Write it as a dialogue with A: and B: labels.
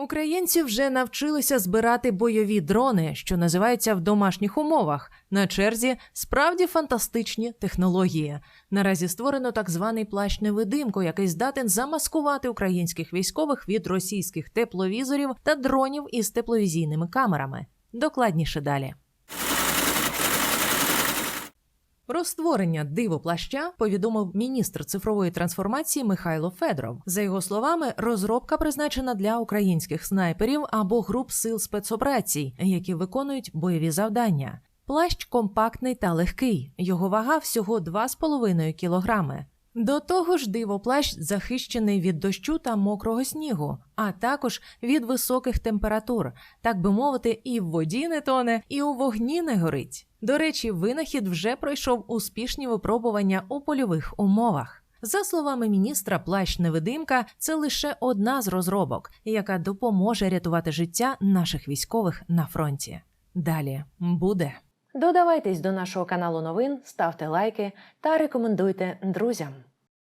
A: Українці вже навчилися збирати бойові дрони, що називаються в домашніх умовах. На черзі справді фантастичні технології. Наразі створено так званий плащ невидимку, який здатен замаскувати українських військових від російських тепловізорів та дронів із тепловізійними камерами. Докладніше далі. Про створення дивоплаща повідомив міністр цифрової трансформації Михайло Федоров. За його словами, розробка призначена для українських снайперів або груп сил спецоперацій, які виконують бойові завдання. Плащ компактний та легкий. Його вага всього 2,5 кілограми. До того ж, дивоплащ захищений від дощу та мокрого снігу, а також від високих температур, так би мовити, і в воді не тоне, і у вогні не горить. До речі, винахід вже пройшов успішні випробування у польових умовах. За словами міністра, плащ невидимка це лише одна з розробок, яка допоможе рятувати життя наших військових на фронті. Далі буде.
B: Додавайтесь до нашого каналу новин, ставте лайки та рекомендуйте друзям.